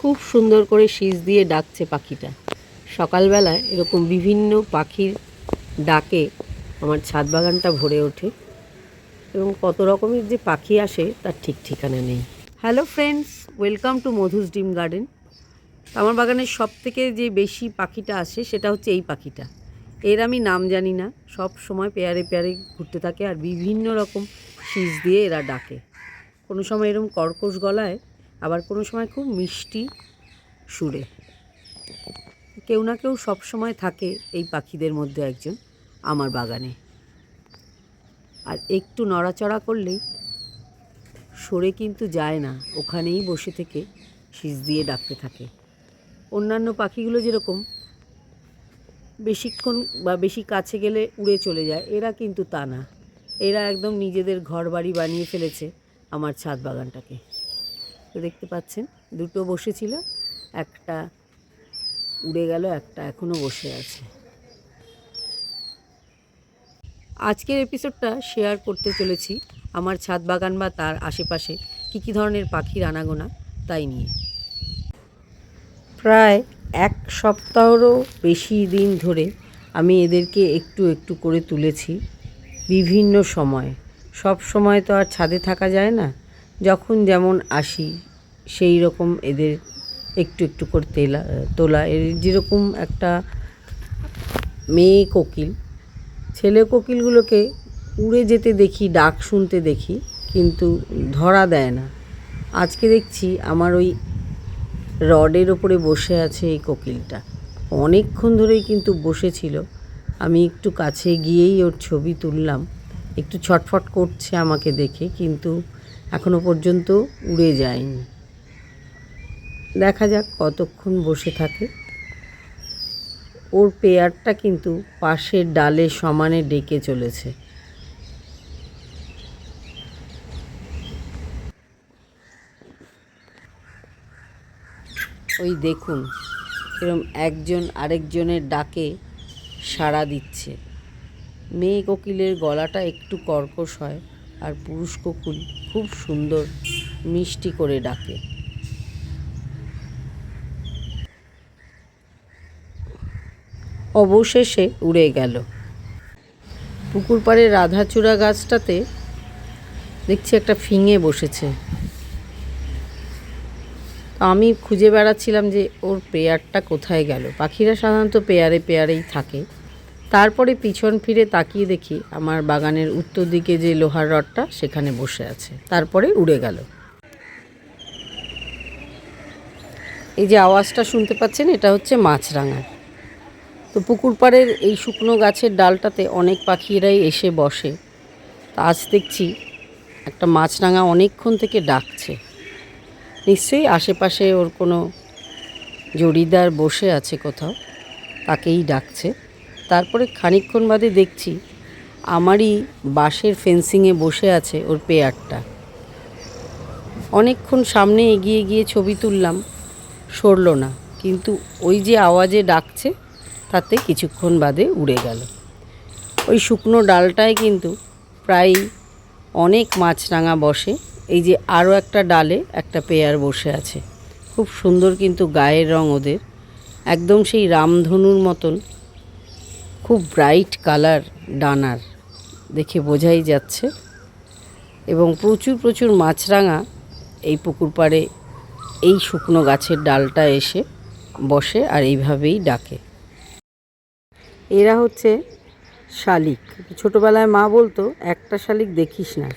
খুব সুন্দর করে শীষ দিয়ে ডাকছে পাখিটা। সকালবেলায় এরকম বিভিন্ন পাখির ডাকে আমার ছাদ বাগানটা ভরে ওঠে এবং কত রকমের যে পাখি আসে তার ঠিক ঠিকানা নেই। Hello friends welcome to Madhu's ডিম গার্ডেন আমার বাগানের সব থেকে যে বেশি পাখিটা আসে সেটা হচ্ছে এই পাখিটা। এর আমি নাম জানি না, সব সময় পেয়ারে পেয়ারে ঘুরতে থাকে আর বিভিন্ন রকম শীষ দিয়ে এরা ডাকে। কোনো সময় এরকম কর্কশ গলায় আবার কোনো সময় খুব মিষ্টি সুরে। কেউ না কেউ সব সময় থাকে এই পাখিদের মধ্যে একজন আমার বাগানে। আর একটু নড়াচড়া করলেই সরে কিন্তু যায় না, ওখানেই বসে থেকে শীষ দিয়ে ডাকতে থাকে। অন্যান্য পাখিগুলো যেরকম বেশিক্ষণ বা বেশি কাছে গেলে উড়ে চলে যায়, এরা কিন্তু তা না। এরা একদম নিজেদের ঘর বাড়ি বানিয়ে ফেলেছে আমার ছাদ বাগানটাকে। তো দেখতে পাচ্ছেন, দুটো বসেছিল, একটা উড়ে গেল, একটা এখনও বসে আছে। আজকের এপিসোডটা শেয়ার করতে চলেছি আমার ছাদ বাগান বা তার আশেপাশে কী কী ধরনের পাখির আনাগোনা, তাই নিয়ে। প্রায় এক সপ্তাহেরও বেশি দিন ধরে আমি এদেরকে একটু একটু করে তুলেছি বিভিন্ন সময়। সব সময় তো আর ছাদে থাকা যায় না। যখন যেমন আসি, সেই রকম এদের একটু একটু করে তেলা, তোলা। এর যেরকম একটা মেয়ে কোকিল, ছেলে কোকিলগুলোকে উড়ে যেতে দেখি, ডাক শুনতে দেখি, কিন্তু ধরা দেয় না। আজকে দেখছি আমার ওই রডের ওপরে বসে আছে এই কোকিলটা। অনেকক্ষণ ধরেই কিন্তু বসেছিল। আমি একটু কাছে গিয়েই ওর ছবি তুললাম। একটু ছটফট করছে আমাকে দেখে, কিন্তু এখনও পর্যন্ত উড়ে যায়নি। দেখা যাক কতক্ষণ বসে থাকে। ওর পেয়ারটা কিন্তু পাশের ডালে সমানে ডেকে চলেছে। ওই দেখুন, এরম একজন আরেকজনের ডাকে সাড়া দিচ্ছে। মেয়ে কোকিলের গলাটা একটু কর্কশ হয়। আর পুরুষ কোকিল খুব সুন্দর, মিষ্টি করে ডাকে। অবশেষে উড়ে গেল। পুকুর পাড়ে রাধাচূড়া গাছটাতে দেখছি একটা ফিঙে বসেছে। আমি খুঁজে বেড়াচ্ছিলাম যে ওর পেয়ারটা কোথায় গেল। পাখিরা সাধারণত পেয়ারে পেয়ারেই থাকে। তারপরে পিছন ফিরে তাকিয়ে দেখি আমার বাগানের উত্তর দিকে যে লোহার রডটা সেখানে বসে আছে। তারপরে উড়ে গেল। এই যে আওয়াজটা শুনতে পাচ্ছেন, এটা হচ্ছে মাছরাঙার। তো পুকুর পাড়ের এই শুকনো গাছের ডালটাতে অনেক পাখিরাই এসে বসে। তা আজ দেখছি একটা মাছরাঙা অনেকক্ষণ থেকে ডাকছে। নিশ্চয়ই আশেপাশে ওর কোনো জড়িদার বসে আছে কোথাও, তাকেই ডাকছে। তারপরে খানিকক্ষণ বাদে দেখছি আমারই বাঁশের ফেন্সিংয়ে বসে আছে ওর পেয়ারটা। অনেকক্ষণ সামনে এগিয়ে গিয়ে ছবি তুললাম, সরল না, কিন্তু ওই যে আওয়াজে ডাকছে, তাতে কিছুক্ষণ বাদে উড়ে গেল। ওই শুকনো ডালটায় কিন্তু প্রায় অনেক মাছরাঙা বসে, এই যে আরও একটা ডালে একটা পেয়ার বসে আছে। খুব সুন্দর কিন্তু গায়ের রং ওদের, একদম সেই রামধনুর মতন। খুব ব্রাইট কালার ডানার দেখে বোঝাই যাচ্ছে। এবং প্রচুর প্রচুর মাছরাঙা এই পুকুর পাড়ে এই শুকনো গাছের ডালটা এসে বসে আর এইভাবেই ডাকে। এরা হচ্ছে শালিক। ছোটোবেলায় মা বলতো, একটা শালিক দেখিস না,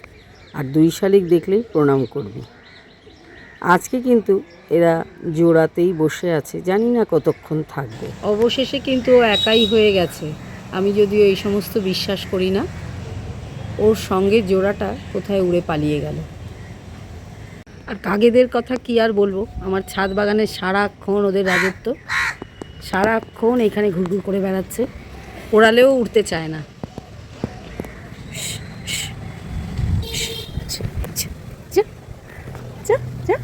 আর দুই শালিক দেখলেই প্রণাম করবি। আজকে কিন্তু এরা জোড়াতেই বসে আছে, জানি না কতক্ষণ থাকবে। অবশেষে কিন্তু ও একাই হয়ে গেছে। আমি যদিও এই সমস্ত বিশ্বাস করি না, ওর সঙ্গে জোড়াটা কোথায় উড়ে পালিয়ে গেল। আর কাগেদের কথা কি আর বলব? আমার ছাদ বাগানে সারাক্ষণ ওদের রাজত্ব, সারাক্ষণ এখানে ঘুরঘুর করে বেড়াচ্ছে, ওড়ালেও উঠতে চায় না যা, যা, যা।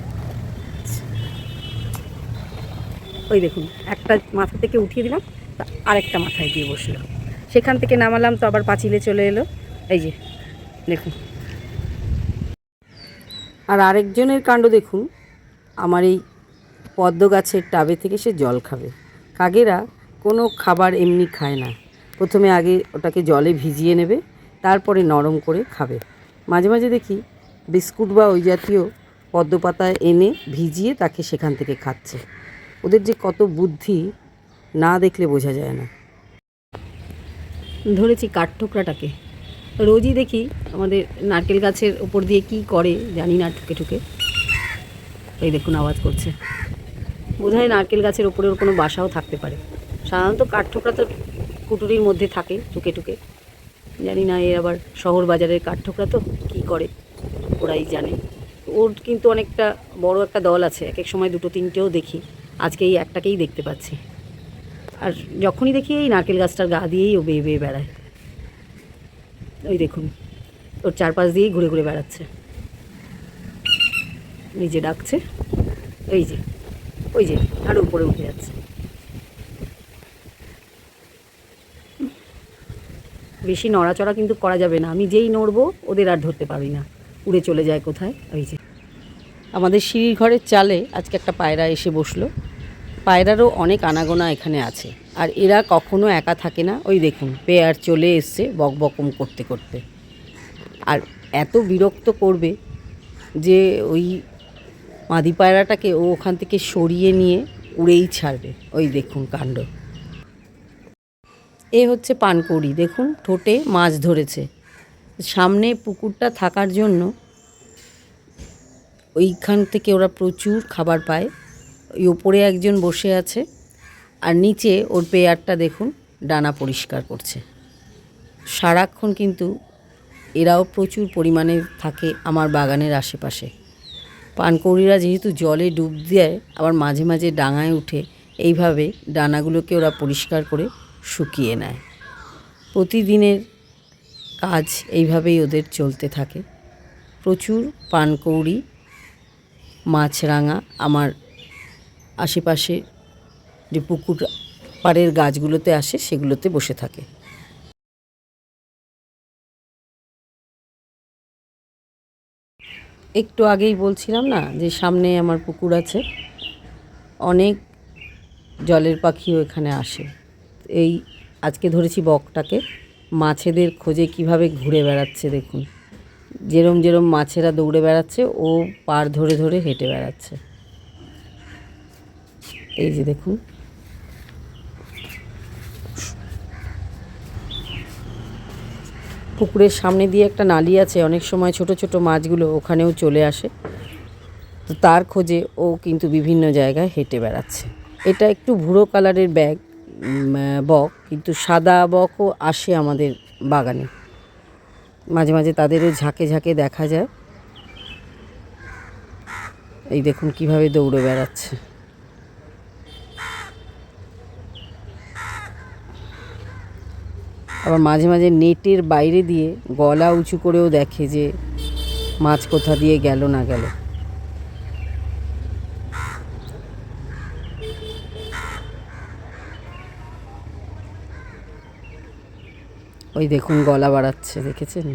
ওই দেখুন, একটা মাথা থেকে উঠিয়ে দিলাম আরেকটা মাথায় দিয়ে বসল। সেখান থেকে নামালাম, তো আবার পাঁচিলে চলে এলো। এই যে, দেখুন। আর আরেকজনের কাণ্ড দেখুন, আমার এই পদ্ম গাছের টাবে থেকে সে জল খাবে। কাকেরা কোনো খাবার এমনি খায় না। প্রথমে আগে ওটাকে জলে ভিজিয়ে নেবে, তারপরে নরম করে খাবে। মাঝে মাঝে দেখি বিস্কুট বা ওই জাতীয় পদ্ম পাতা এনে ভিজিয়ে তাকে সেখান থেকে খাচ্ছে। ওদের যে কত বুদ্ধি না দেখলে বোঝা যায় না। ধরেছি কাঠঠোকরাটাকে রোজই দেখি আমাদের নারকেল গাছের ওপর দিয়ে কি করে, জানি না ঠুকে ঠুকে। এই দেখুন আওয়াজ করছে। বোধহয় নারকেল গাছের ওপরে ওর কোনো বাসাও থাকতে পারে। সাধারণত কাঠঠোকরা তো কুটুরির মধ্যে থাকে টুকে টুকে জানি না এর আবার শহর বাজারের কাঠঠোকরা তো, কী করে? ওরাই জানে। ওর কিন্তু অনেকটা বড় একটা দল আছে, এক এক সময় দুটো তিনটেও দেখি। আজকে এই একটাকেই দেখতে পাচ্ছি। আর যখনই দেখি এই নারকেল গাছটার গা দিয়েই ও বেয়ে বেয়ে বেড়ায়। ওই দেখুন, ওর চারপাশ দিয়েই ঘুরে ঘুরে বেড়াচ্ছে। নিজে ডাকছে ওই যে ওই যে আরও উপরে উঠে যাচ্ছে। বেশি নড়াচড়া কিন্তু করা যাবে না। আমি যেই নড়বো, ওদের আর ধরতে পারি না। উড়ে চলে যায় কোথায়? ওই যে। আমাদের সিঁড়ির ঘরের চালে আজকে একটা পায়রা এসে বসল। পায়রারও অনেক আনাগোনা এখানে আছে। আর এরা কখনো একা থাকে না। ওই দেখুন, পেয়ার চলে এসছে বক বকম করতে করতে। আর এত বিরক্ত করবে যে ওই মাদি পায়রাটাকে ও ওখান থেকে সরিয়ে নিয়ে উড়েই ছাড়বে। ওই দেখুন কাণ্ড। এ হচ্ছে পানকৌড়ি। দেখুন, ঠোঁটে মাছ ধরেছে। সামনে পুকুরটা থাকার জন্য ওইখান থেকে ওরা প্রচুর খাবার পায়। ওই ওপরে একজন বসে আছে, আর নিচে ওর পেয়ারটা দেখুন, ডানা পরিষ্কার করছে। সারাক্ষণ কিন্তু এরাও প্রচুর পরিমাণে থাকে আমার বাগানের আশেপাশে। পানকৌড়িরা যেহেতু জলে ডুব দেয়, আবার মাঝে মাঝে ডাঙায় উঠে, এইভাবে ডানাগুলোকে ওরা পরিষ্কার করে শুকিয়ে নেয়। প্রতিদিনের কাজ এইভাবেই ওদের চলতে থাকে। প্রচুর পানকৌড়ি, মাছরাঙা আমার আশেপাশে যে পুকুর পাড়ের গাছগুলোতে আসে, সেগুলোতে বসে থাকে। একটু আগেই বলছিলাম না যে সামনে আমার পুকুর আছে। অনেক জলের পাখিও এখানে আসে। এই আজকে ধরেছি বকটাকে। মাছেদের খোঁজে কীভাবে ঘুরে বেড়াচ্ছে দেখুন। যেরম যেরম মাছেরা দৌড়ে বেড়াচ্ছে, ও পার ধরে ধরে হেঁটে বেড়াচ্ছে। এই যে দেখুন। পুকুরের সামনে দিয়ে একটা নালি আছে, অনেক সময় ছোট ছোট মাছগুলো ওখানেও চলে আসে। তো তার খোঁজে ও কিন্তু বিভিন্ন জায়গায় হেঁটে বেড়াচ্ছে। এটা একটু ভুরো কালারের ব্যাগ বক, কিন্তু সাদা বকও আসে আমাদের বাগানে। মাঝে মাঝে তাদেরও ঝাঁকে ঝাঁকে দেখা যায়। এই দেখুন কীভাবে দৌড়ে বেড়াচ্ছে। আবার মাঝে মাঝে নেটের বাইরে দিয়ে গলা উঁচু করেও দেখে যে মাছ কোথা দিয়ে গেল না গেল। ওই দেখুন গলা বাড়াচ্ছে, দেখেছেন?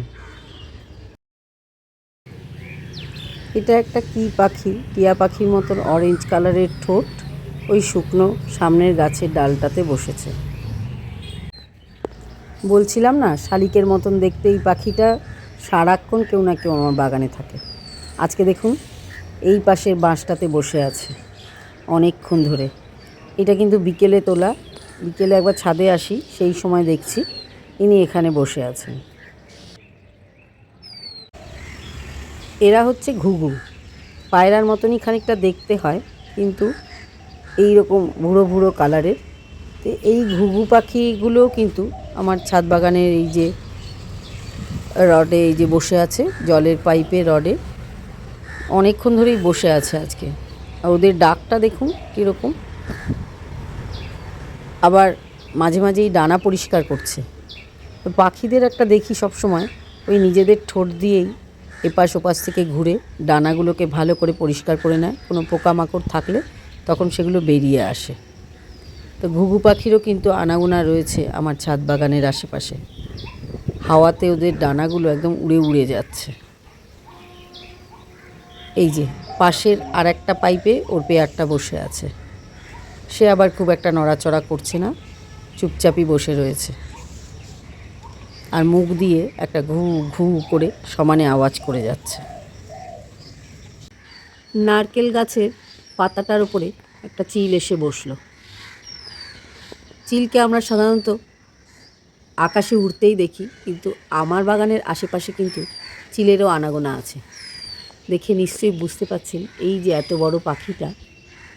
এটা একটা কি পাখি? টিয়া পাখির মতন অরেঞ্জ কালারের ঠোঁট, ওই শুকনো সামনের গাছের ডালটাতে বসেছে। বলছিলাম না, শালিকের মতন দেখতে এই পাখিটা সারাক্ষণ কেউ না কেউ আমার বাগানে থাকে। আজকে দেখুন, এই পাশের বাঁশটাতে বসে আছে, অনেকক্ষণ ধরে। এটা কিন্তু বিকেলে তোলা, বিকেলে একবার ছাদে আসি, সেই সময় দেখছি ইনি এখানে বসে আছেন। এরা হচ্ছে ঘুঘু। পায়রার মতনই খানিকটা দেখতে হয়, কিন্তু এই রকম ভুড়ো ভুড়ো কালারের তো এই ঘুঘু পাখিগুলোও কিন্তু আমার ছাদ বাগানের এই যে রডে এই যে বসে আছে, জলের পাইপে রডে। অনেকক্ষণ ধরেই বসে আছে আজকে। আর ওদের ডাকটা দেখুন কীরকম। আবার মাঝে মাঝেই ডানা পরিষ্কার করছে। তো পাখিদের একটা দেখি সব সময় ওই নিজেদের ঠোঁট দিয়েই এপাশ ওপাশ থেকে ঘুরে ডানাগুলোকে ভালো করে পরিষ্কার করে নেয়। কোনো পোকামাকড় থাকলে তখন সেগুলো বেরিয়ে আসে। তো ঘুঘু পাখিরও কিন্তু আনাগোনা রয়েছে আমার ছাদ বাগানের আশেপাশে। হাওয়াতে ওদের ডানাগুলো একদম উড়ে উড়ে যাচ্ছে। এই যে, পাশের আর একটা পাইপে ওর পেয়ারটা বসে আছে। সে আবার খুব একটা নড়াচড়া করছে না, চুপচাপই বসে রয়েছে। আর মুখ দিয়ে একটা ঘু ঘু করে সমানে আওয়াজ করে যাচ্ছে। নারকেল গাছের পাতাটার উপরে একটা চিল এসে বসল। চিলকে আমরা সাধারণত আকাশে উড়তেই দেখি, কিন্তু আমার বাগানের আশেপাশে কিন্তু চিলেরও আনাগোনা আছে। দেখে নিশ্চয়ই বুঝতে পারছেন এই যে এত বড় পাখিটা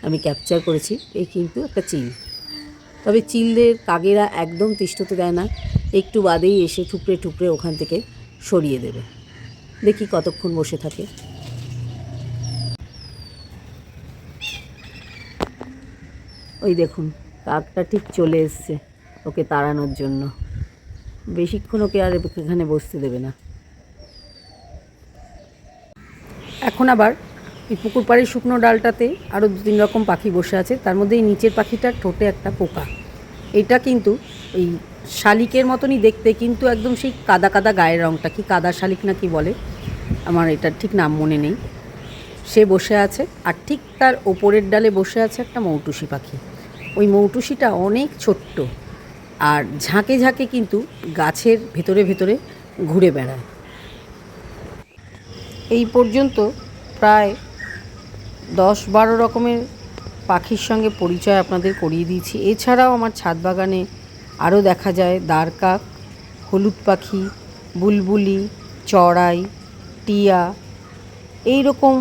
আমি ক্যাপচার করেছি এই কিন্তু একটা চিল। তবে চিলদের কাগেরা একদম তিষ্ঠতে দেয় না, একটু বাদেই এসে টুকরে টুকরে ওখান থেকে সরিয়ে দেবে। দেখি কতক্ষণ বসে থাকে। ওই দেখুন কাকটা ঠিক চলে এসছে ওকে তাড়ানোর জন্য। বেশিক্ষণ ওকে আর এখানে বসতে দেবে না। এখন আবার এই পুকুর পাড়ের শুকনো ডালটাতে আরও দু তিন রকম পাখি বসে আছে। তার মধ্যে এই নিচের পাখিটার ঠোঁটে একটা পোকা। এটা কিন্তু এই শালিকের মতনই দেখতে, কিন্তু একদম সেই কাদা কাদা গায়ের রঙটা কি কাদা শালিক না কি বলে? আমার এটার ঠিক নাম মনে নেই। সে বসে আছে আর ঠিক তার ওপরের ডালে বসে আছে একটা মৌটুসি পাখি। ওই মৌটুসিটা অনেক ছোট্ট আর ঝাঁকে ঝাঁকে কিন্তু গাছের ভেতরে ভেতরে ঘুরে বেড়ায়। এই পর্যন্ত প্রায় দশ বারো রকমের পাখির সঙ্গে পরিচয় আপনাদের করিয়ে দিয়েছি। এছাড়াও আমার ছাদ বাগানে আরও দেখা যায় দাঁড়কাক হলুদ পাখি, বুলবুলি, চড়াই, টিয়া। এই রকম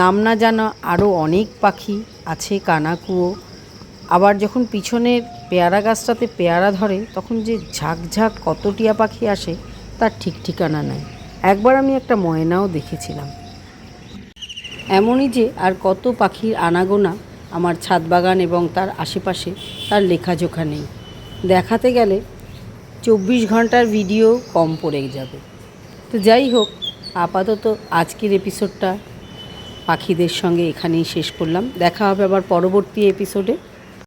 নাম না জানা আরও অনেক পাখি আছে, কানাকুয়ো আবার যখন পিছনের পেয়ারা গাছটাতে পেয়ারা ধরে, তখন যে ঝাঁকঝাঁক কত টিয়া পাখি আসে, তার ঠিক ঠিকানা নেই। একবার আমি একটা ময়নাও দেখেছিলাম। এমনই যে আর কত পাখির আনাগোনা আমার ছাদ বাগান এবং তার আশেপাশে, তার লেখাজোখা নেই। দেখাতে গেলে চব্বিশ ঘণ্টার ভিডিও কম পড়ে যাবে। তো যাই হোক, আপাতত আজকের এপিসোডটা পাখিদের সঙ্গে এখানেই শেষ করলাম। দেখা হবে আবার পরবর্তী এপিসোডে